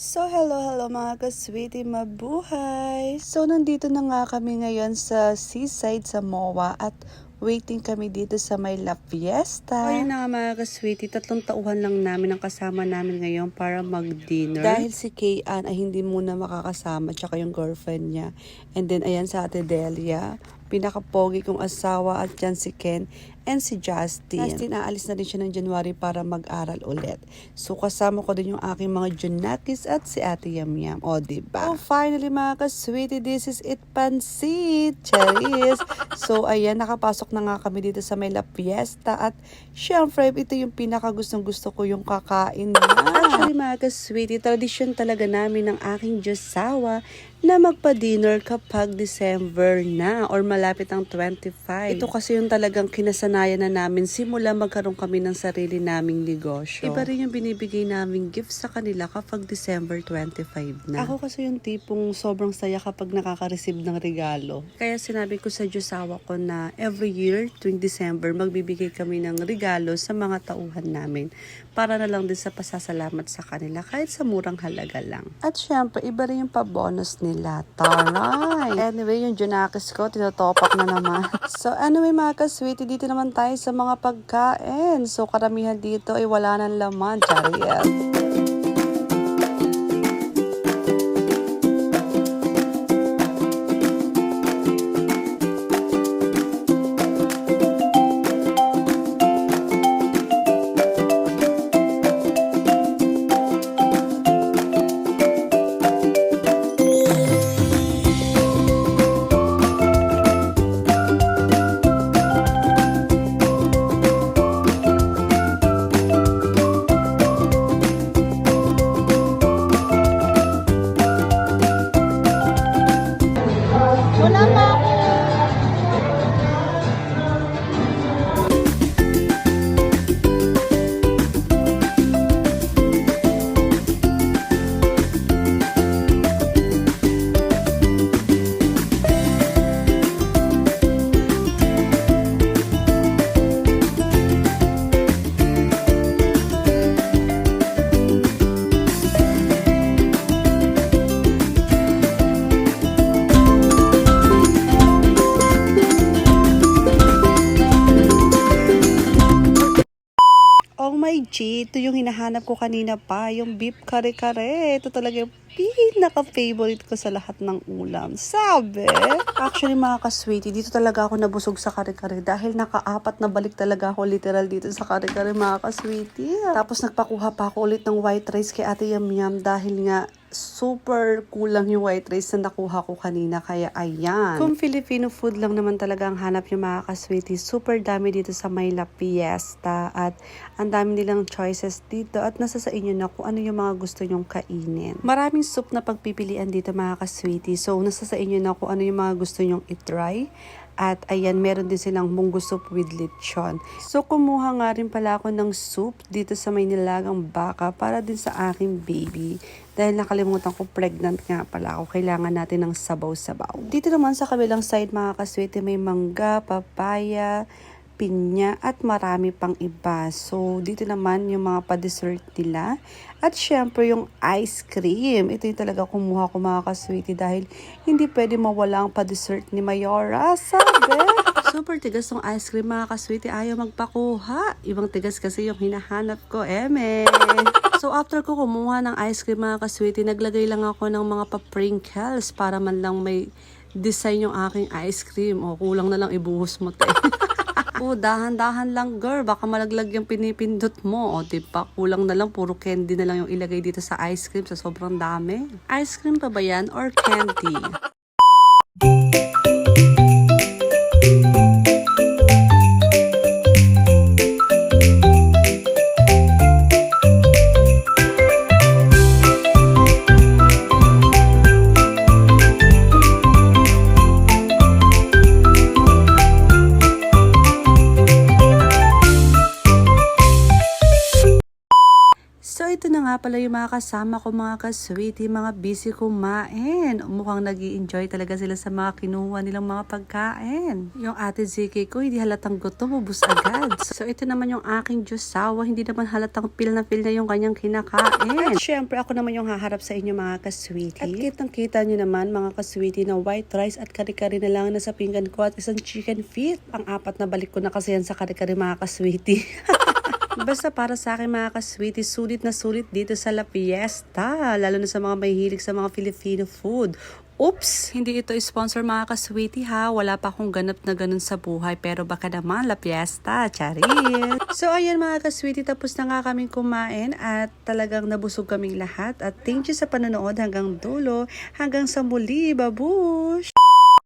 So, hello, hello mga ka-sweetie, mabuhay! So, nandito na nga kami ngayon sa seaside sa MOA at waiting kami dito sa may La Fiesta. Ayun na nga mga ka-sweetie, tatlong tauhan lang namin ang kasama namin ngayon para mag-dinner. Dahil si Kayan ay hindi muna makakasama, tsaka yung girlfriend niya. And then, ayan sa ate Delia, pinakapogi kong asawa at yan si Ken and si Justin. Justin, aalis na din siya ng January para mag-aral ulit. So, kasama ko din yung aking mga Junakis at si Ate Yam Yam. O, diba? Oh, finally mga ka-sweetie, this is it pansit. Charis. so, ayan, nakapasok na nga kami dito sa may La Fiesta at syempre, ito yung pinaka gustong gusto ko yung kakain na. Actually, mga ka-sweetie, tradisyon talaga namin ng aking Diyosawa na magpa-dinner kapag December na or malapit ang 25. Ito kasi yung talagang kinasanayan na namin simula magkaroon kami ng sarili naming negosyo. Iba rin yung binibigay naming gift sa kanila kapag December 25 na. Ako kasi yung tipong sobrang saya kapag nakaka-receive ng regalo. Kaya sinabi ko sa Diyosawa ko na every year tuwing December magbibigay kami ng regalo sa mga tauhan namin para na lang din sa pasasalamat sa kanila kahit sa murang halaga lang. At syempre, iba rin yung pa-bonus nila. Taray! Anyway, yung Junakis ko, tinotopak na naman. so anyway mga ka-sweetie, dito naman tayo sa mga pagkain. So karamihan dito ay wala ng laman. Chariel. Ito yung hinahanap ko kanina pa, yung beef kare-kare. Ito talaga yung pinaka-favorite ko sa lahat ng ulam. Sabi? Actually mga ka-sweetie, dito talaga ako nabusog sa kare-kare dahil nakaapat na balik talaga ako literal dito sa kare-kare mga ka-sweetie. Tapos nagpakuha pa ako ulit ng white rice kay Ate Yam Yam dahil nga super kulang yung white rice na nakuha ko kanina. Kaya ayan. Kung Filipino food lang naman talaga ang hanap yung mga ka-sweetie, super dami dito sa Mayla Fiesta at ang dami nilang choices dito at nasa sa inyo na kung ano yung mga gusto nyong kainin. Maraming soup na pagpipilian dito mga ka-sweetie. So nasa sa inyo na kung ano yung mga gusto nyong itry. At ayan, meron din silang munggo soup with lechon. So, kumuha nga rin pala ako ng soup dito sa may nilagang baka para din sa aking baby. Dahil nakalimutan ko, pregnant nga pala ako. Kailangan natin ng sabaw-sabaw. Dito naman sa kabilang side, mga kaswete, may mangga, papaya, pinya at marami pang iba. So, dito naman yung mga pa-dessert nila. At syempre yung ice cream. Ito yung talaga kumuha ko mga kasweetie dahil hindi pwede mawala ang pa-dessert ni Mayora. Sabi! Super tigas tong ice cream mga kasweetie. Ayaw magpakuha. Ibang tigas kasi yung hinahanap ko. Eme! So after ko kumuha ng ice cream mga kasweetie, naglagay lang ako ng mga pa-prinkles para man lang may design yung aking ice cream. O kulang na lang ibuhos mo tayo. Oo, dahan-dahan lang girl. Baka malaglag yung pinipindot mo. O, diba? Kulang na lang. Puro candy na lang yung ilagay dito sa ice cream sa sobrang dami. Ice cream pa ba yan or candy? So ito na nga pala yung mga kasama ko mga ka-sweetie, mga busy kumain. Mukhang nag enjoy talaga sila sa mga kinuha nilang mga pagkain. Yung ate Ziki ko, hindi halatang gutom, ubus agad. So ito naman yung aking Diyosawa, hindi naman halatang pil na pil na yung kanyang kinakain. At syempre ako naman yung haharap sa inyo mga ka-sweetie. At kitang kita nyo naman mga ka-sweetie na white rice at kari-kari na lang nasa pinggan ko at isang chicken feet. Ang apat na balik ko na kasi yan sa kari-kari mga ka-sweetie. Basta para sa akin mga ka-sweetie, sulit na sulit dito sa La Fiesta. Lalo na sa mga mahihilig sa mga Filipino food. Oops! Hindi ito sponsor mga ka-sweetie ha. Wala pa akong ganap na ganun sa buhay. Pero baka naman La Fiesta. Charit! so ayan mga ka-sweetie, tapos na nga kaming kumain at talagang nabusog kaming lahat. At thank you sa panonood hanggang dulo. Hanggang sa muli, babush!